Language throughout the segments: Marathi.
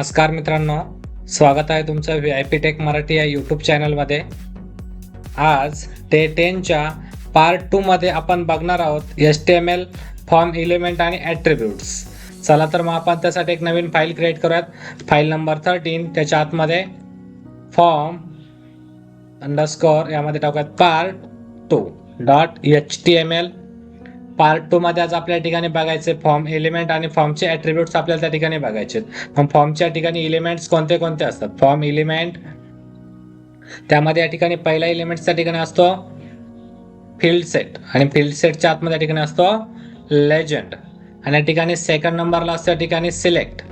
नमस्कार मित्रांनो स्वागत आहे तुमचं V I P tech Marathi या यूट्यूब चॅनलमध्ये आज डे टेनच्या पार्ट टूमध्ये आपण बघणार आहोत S T M L form element आणि ॲट्रिब्यूट्स चला तर मग आपण त्यासाठी एक नवीन फाईल क्रिएट करूयात. फाईल नंबर थर्टीन त्याच्या आतमध्ये फॉर्म अंडरस्कोअर यामध्ये टाकूयात part two dot H T M L part two मध्ये आज आपल्या ठिकाणी बघायचे फॉर्म एलिमेंट आणि फॉर्मचे ॲट्रिब्यूट्स आपल्याला त्या ठिकाणी बघायचे मग फॉर्मच्या ठिकाणी एलिमेंट्स कोणते कोणते असतात? फॉर्म एलिमेंट त्यामध्ये या ठिकाणी पहिला एलिमेंटच्या ठिकाणी असतो फील्ड सेट आणि फील्ड सेटच्या आतमध्ये या ठिकाणी असतो लेजंड आणि या ठिकाणी सेकंड नंबरला असतो या ठिकाणी सिलेक्ट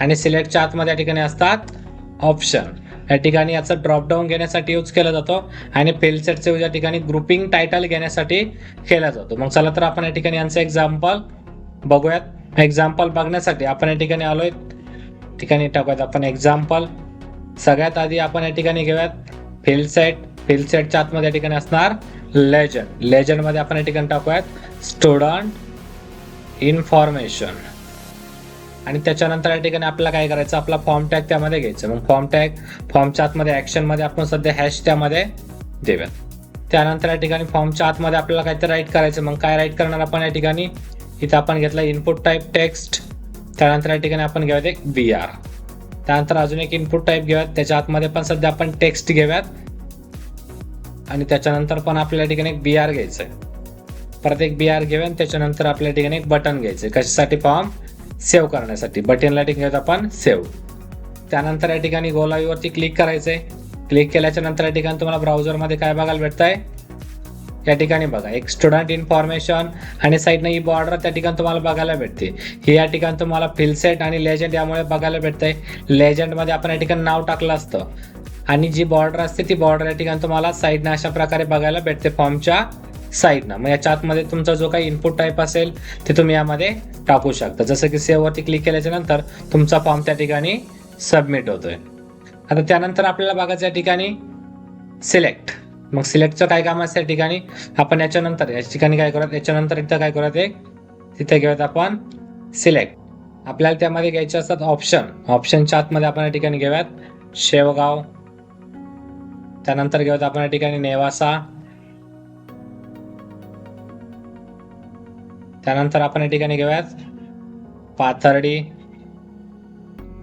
आणि सिलेक्टच्या आतमध्ये या ठिकाणी असतात ऑप्शन या ठिकाणी याचा ड्रॉपडाऊन घेण्यासाठी यूज केला जातो आणि फील्ड सेटचे या ठिकाणी ग्रुपिंग टायटल घेण्यासाठी केला जातो. मग चला तर आपण या ठिकाणी यांचं एक्झाम्पल बघूयात. एक्झाम्पल बघण्यासाठी आपण या ठिकाणी आलोय. ठिकाणी टाकूयात आपण एक्झाम्पल सगळ्यात आधी आपण या ठिकाणी घेऊयात. फील्ड सेट आतमध्ये या ठिकाणी असणार लेजंड लेजंडमध्ये आपण या ठिकाणी टाकूयात. स्टुडंट इन्फॉर्मेशन आणि त्याच्यानंतर या ठिकाणी आपल्याला काय करायचं? आपला फॉर्म टॅग त्यामध्ये घ्यायचं. मग फॉर्म टॅग फॉर्मच्या आतमध्ये ॲक्शनमध्ये आपण सध्या हॅश त्यामध्ये देऊयात. त्यानंतर या ठिकाणी फॉर्मच्या आतमध्ये आपल्याला काहीतरी राईट करायचं. मग काय राईट करणार आपण या ठिकाणी? इथं आपण घेतला इनपुट टाईप टेक्स्ट त्यानंतर या ठिकाणी आपण घेऊयात एक बी आर त्यानंतर अजून एक इनपुट टाईप घेऊयात. त्याच्या आतमध्ये पण सध्या आपण टेक्स्ट घेऊयात. आणि त्याच्यानंतर पण आपल्या ठिकाणी एक बी आर घ्यायचं आहे परत एक बी आर घेऊया आणि त्याच्यानंतर आपल्या ठिकाणी एक बटन घ्यायचं आहे कशासाठी फॉर्म सेव्ह करण्यासाठी. बटनला ठिकाणी आपण सेव्ह त्यानंतर या ठिकाणी गोलाईवरती क्लिक करायचं आहे क्लिक केल्याच्यानंतर या ठिकाणी तुम्हाला ब्राउझरमध्ये काय बघायला भेटतंय? या ठिकाणी बघा एक स्टुडंट इन्फॉर्मेशन आणि साईडनं ही बॉर्डर त्या ठिकाणी तुम्हाला बघायला भेटते. ही या ठिकाणी तुम्हाला फिलसेट आणि लेजंड यामुळे बघायला भेटतंय. लेजंडमध्ये आपण या ठिकाणी नाव टाकलं असतं. आणि जी बॉर्डर असते ती बॉर्डर या ठिकाणी तुम्हाला साईडनं अशा प्रकारे बघायला भेटते फॉर्मच्या साईडनं मग याच्या आतमध्ये तुमचा जो काही इनपुट टाईप असेल ते तुम्ही यामध्ये टाकू शकता. जसं की सेव्हवरती क्लिक केल्याच्यानंतर तुमचा फॉर्म त्या ठिकाणी सबमिट होतोय. आता त्यानंतर आपल्याला बघायचं या ठिकाणी सिलेक्ट मग सिलेक्टचं काय काम असतं या ठिकाणी? आपण याच्यानंतर या ठिकाणी काय करत याच्यानंतर इथं काय करत एक तिथे घेऊयात आपण सिलेक्ट आपल्याला त्यामध्ये घ्यायचे असतात ऑप्शन ऑप्शनच्या आतमध्ये आपण या ठिकाणी घेऊयात शेवगाव. त्यानंतर घेऊयात आपण या ठिकाणी नेवासा. त्यानंतर आपण या ठिकाणी घेऊयात. पाथर्डी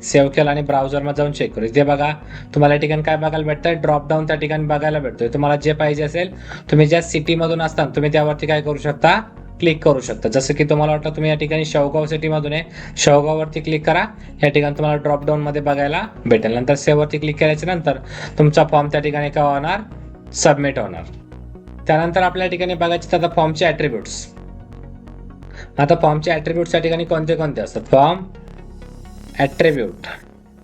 सेव्ह केला आणि ब्राउझरमध्ये जाऊन चेक करू इथे बघा तुम्हाला या ठिकाणी काय बघायला भेटतं ड्रॉप डाऊन त्या ठिकाणी बघायला भेटतोय. तुम्हाला जे पाहिजे असेल तुम्ही ज्या सिटीमधून असता तुम्ही त्यावरती काय करू शकता? क्लिक करू शकता. जसं की तुम्हाला वाटतं तुम्ही या ठिकाणी शेवगाव सिटीमधून आहे. शेवगाववरती क्लिक करा. या ठिकाणी तुम्हाला ड्रॉप बघायला भेटेल. नंतर सेववरती क्लिक केल्याच्यानंतर तुमचा फॉर्म त्या ठिकाणी काय होणार? सबमिट होणार. त्यानंतर आपल्या ठिकाणी बघायचे आता फॉर्मचे ॲट्रिब्यूट्स आता फॉर्मचे ॲट्रिब्यूट्स या ठिकाणी कोणते कोणते असतात? फॉर्म ॲट्रिब्यूट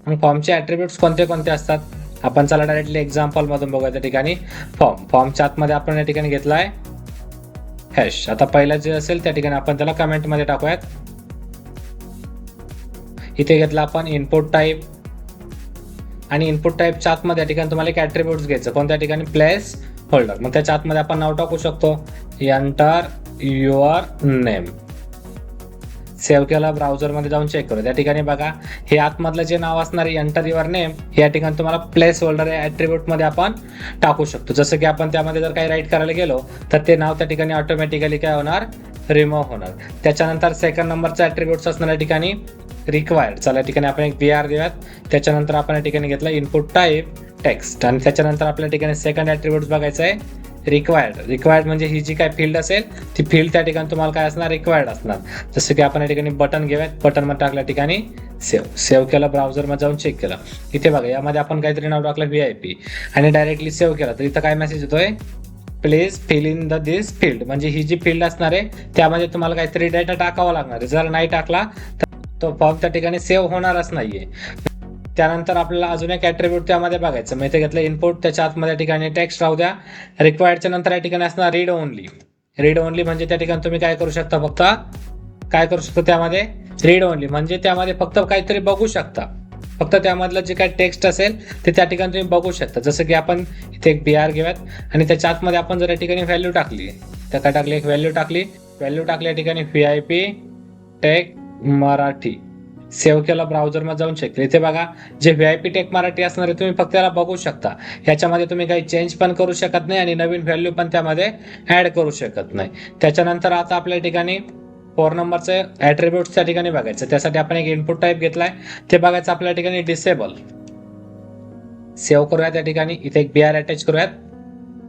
मग फॉर्मचे ॲट्रिब्यूट्स कोणते कोणते असतात? आपण चला डायरेक्टली एक्झाम्पलमधून बघूया त्या ठिकाणी. फॉर्म. फॉर्मच्या आतमध्ये आपण या ठिकाणी घेतला आहे हॅश आता पहिलं जे असेल त्या ठिकाणी आपण त्याला कमेंटमध्ये टाकूयात. इथे घेतला आपण इनपुट टाईप आणि इनपुट टाईपच्या आतमध्ये या ठिकाणी तुम्हाला एक ॲट्रिब्यूट्स घ्यायचं. कोणत्या ठिकाणी? प्लेस होल्डर मग त्याच्या आतमध्ये आपण नाव टाकू शकतो. एंटर युअर नेम सेव्ह केला ब्राउझरमध्ये जाऊन चेक करू. त्या ठिकाणी बघा हे आतमधलं जे नाव असणार एंटर युअर नेम या ठिकाणी तुम्हाला प्लेस होल्डर या ॲट्रिब्यूटमध्ये आपण टाकू शकतो. जसं की आपण त्यामध्ये जर काही राईट करायला गेलो तर ते नाव त्या ठिकाणी ऑटोमॅटिकली काय होणार? रिमूव्ह होणार. त्याच्यानंतर सेकंड नंबरचा ॲट्रिब्यूट्स असणार या ठिकाणी रिक्वायर्ड चला या ठिकाणी आपण एक बी आर देऊयात. त्याच्यानंतर आपण या ठिकाणी घेतला इनपुट टाईप टेक्स्ट आणि त्याच्यानंतर आपल्या ठिकाणी सेकंड ॲट्रिब्यूट बघायचं आहे. रिक्वायर्ड रिक्वायर्ड म्हणजे ही जी काय फील्ड असेल ती फील्ड त्या ठिकाणी तुम्हाला काय असणार? रिक्वायर्ड असणार. जसं की आपण या ठिकाणी बटन घेऊयात. बटनमध्ये टाकल्या ठिकाणी सेव्ह सेव्ह केलं ब्राउझरमध्ये जाऊन चेक केलं. इथे बघा यामध्ये आपण काहीतरी नाव टाकलं व्ही आय पी आणि डायरेक्टली सेव्ह केलं. तर इथं काय मेसेज येतोय? Please fill in the this field म्हणजे ही जी फील्ड असणार आहे त्यामध्ये तुम्हाला काहीतरी डेटा टाकावा लागणार आहे. जर नाही टाकला तर तो फॉर्म त्या ठिकाणी सेव्ह होणारच नाहीये. त्यानंतर आपल्याला अजून एक ॲट्रिब्यूट त्यामध्ये बघायचं. मग इथे घेतलं इनपुट त्याच्या आतमध्ये ठिकाणी टेक्स्ट राहू द्या. रिक्वायर्डच्या नंतर या ठिकाणी असणार रीड ओनली रीड ओनली म्हणजे त्या ठिकाणी तुम्ही काय करू शकता फक्त? काय करू शकता त्यामध्ये? रीड ओनली म्हणजे त्यामध्ये फक्त काहीतरी बघू शकता. फक्त त्यामधलं जे काय टेक्स्ट असेल ते त्या ठिकाणी तुम्ही बघू शकता. जसं की आपण इथे एक बी आर घेऊयात. आणि त्याच्या आतमध्ये आपण जर या ठिकाणी व्हॅल्यू टाकली तर काय टाकली एक व्हॅल्यू टाकली. व्हॅल्यू टाकली या ठिकाणी V I P tech Marathi. Save केलं ब्राउझरमध्ये जाऊन चेक इथे बघा जे V I P tech Marathi असणार आहे तुम्ही फक्त त्याला बघू शकता. ह्याच्यामध्ये तुम्ही काही चेंज पण करू शकत नाही आणि नवीन व्हॅल्यू पण त्यामध्ये ऍड करू शकत नाही. त्याच्यानंतर आता आपल्या ठिकाणी फोर नंबरचे ॲट्रिब्यूट्स त्या ठिकाणी बघायचं. त्यासाठी आपण एक इनपुट टाईप घेतलाय. ते बघायचं आपल्या ठिकाणी डिसेबल सेव्ह करूया त्या ठिकाणी. इथे एक बी आर अटॅच करूयात.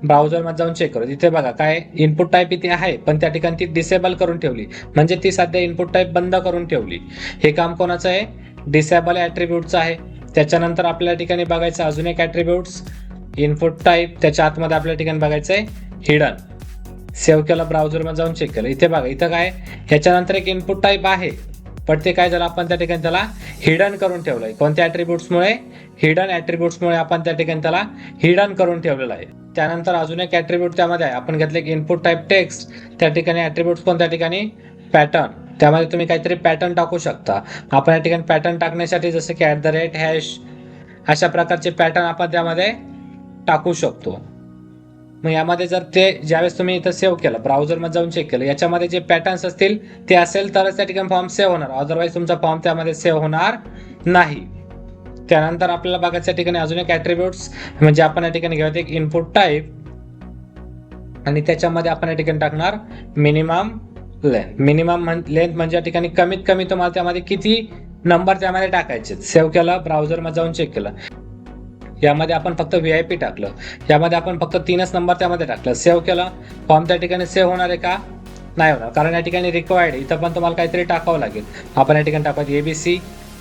ब्राउझरमध्ये जाऊन चेक करू. इथे बघा काय इनपुट टाईप इथे आहे पण त्या ठिकाणी ती डिसेबल करून ठेवली. म्हणजे ती सध्या इनपुट टाईप बंद करून ठेवली. हे काम कोणाचं आहे? डिसेबल ॲट्रिब्यूटचं आहे. त्याच्यानंतर आपल्या ठिकाणी बघायचं अजून एक ॲट्रिब्यूट्स इनपुट टाईप त्याच्या आतमध्ये आपल्या ठिकाणी बघायचं आहे हिडन सेव्ह केलं ब्राउझरमध्ये जाऊन चेक केलं. इथे बघा इथं काय? ह्याच्यानंतर एक इनपुट टाईप आहे. पण ते काय झालं आपण त्या ठिकाणी त्याला हिडन करून ठेवलंय. कोणत्या ॲट्रिब्यूट्समुळे हिडन ॲट्रिब्यूट्समुळे आपण त्या ठिकाणी त्याला हिडन करून ठेवलेलं आहे. त्यानंतर अजून एक ॲट्रिब्यूट त्यामध्ये आहे. आपण घेतलं की इनपुट टाईप टेक्स्ट त्या ठिकाणी ॲट्रिब्यूट्स कोणत्या ठिकाणी? पॅटर्न त्यामध्ये तुम्ही काहीतरी पॅटर्न टाकू शकता. आपण या ठिकाणी पॅटर्न टाकण्यासाठी जसं की ॲट द रेट हॅश अशा प्रकारचे पॅटर्न आपण त्यामध्ये टाकू शकतो. मग यामध्ये जर ते ज्यावेळेस तुम्ही इथं सेव्ह केलं ब्राउझरमध्ये जाऊन चेक केलं याच्यामध्ये जे पॅटर्न्स असतील ते असेल तरच त्या ठिकाणी फॉर्म सेव्ह होणार. अदरवाईज तुमचा फॉर्म त्यामध्ये सेव्ह होणार नाही. त्यानंतर आपल्याला बघायच्या ठिकाणी अजून एक ॲट्रिब्यूट्स म्हणजे आपण या ठिकाणी घेऊयात एक इनपुट टाईप आणि त्याच्यामध्ये आपण या ठिकाणी टाकणार मिनिमम लेंथ मिनिमम लेंथ म्हणजे या ठिकाणी कमीत कमी तुम्हाला त्यामध्ये किती नंबर त्यामध्ये टाकायचे सेव्ह केलं ब्राउझरमध्ये जाऊन चेक केलं. यामध्ये आपण फक्त व्ही आय पी टाकलं. यामध्ये आपण फक्त तीनच नंबर त्यामध्ये टाकलं. सेव्ह केलं. फॉर्म त्या ठिकाणी सेव्ह होणार आहे का? नाही होणार. कारण या ठिकाणी रिक्वायर्ड इथं पण तुम्हाला काहीतरी टाकावं लागेल. आपण या ठिकाणी टाकत ए बी सी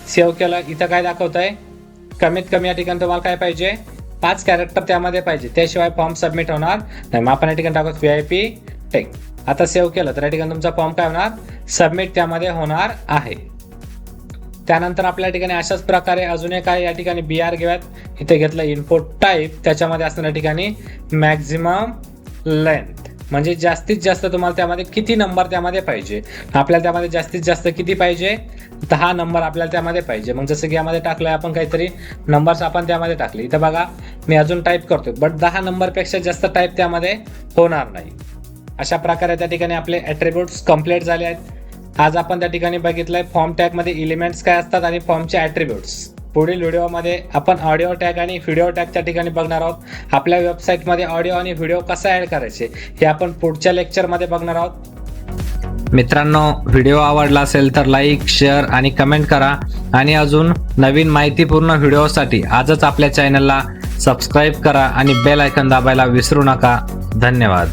सेव्ह केलं. इथं काय दाखवत आहे कमीत कमी या ठिकाणी तुम्हाला काय पाहिजे? पाच कॅरेक्टर त्यामध्ये पाहिजे. त्याशिवाय फॉर्म सबमिट होणार नाही. मग आपण या ठिकाणी टाकत व्ही आय पी टेक आता सेव्ह केलं. तर या ठिकाणी तुमचा फॉर्म काय होणार? सबमिट त्यामध्ये होणार आहे. त्यानंतर आपल्या ठिकाणी अशाच प्रकारे अजून एक आहे या ठिकाणी बी आर घेऊयात. इथे घेतलं इनपुट टाईप त्याच्यामध्ये असणाऱ्या ठिकाणी मॅक्झिमम लेंथ म्हणजे जास्तीत जास्त तुम्हाला त्यामध्ये किती नंबर त्यामध्ये पाहिजे? आपल्याला त्यामध्ये जास्तीत जास्त किती पाहिजे? दहा नंबर आपल्याला त्यामध्ये पाहिजे. मग जसं की यामध्ये टाकलंय आपण काहीतरी नंबर्स आपण त्यामध्ये टाकले. इथं बघा मी अजून टाईप करतोय. बट दहा नंबरपेक्षा जास्त टाईप त्यामध्ये होणार नाही. अशा प्रकारे त्या ठिकाणी आपले ॲट्रिब्यूट्स कंप्लीट झाले आहेत. आज आपण त्या ठिकाणी बघितलंय फॉर्म टॅगमध्ये इलिमेंट्स काय असतात आणि फॉर्मचे ॲट्रिब्यूट्स पुढील व्हिडिओमध्ये आपण ऑडिओ टॅग आणि व्हिडिओ टॅग त्या ठिकाणी बघणार आहोत. आपल्या वेबसाईटमध्ये ऑडिओ आणि व्हिडिओ कसा ॲड करायचे हे आपण पुढच्या लेक्चरमध्ये बघणार आहोत. मित्रांनो व्हिडिओ आवडला असेल तर लाईक शेअर आणि कमेंट करा. आणि अजून नवीन माहितीपूर्ण व्हिडिओसाठी आजच आपल्या चॅनलला सबस्क्राईब करा आणि बेल आयकन दाबायला विसरू नका. धन्यवाद.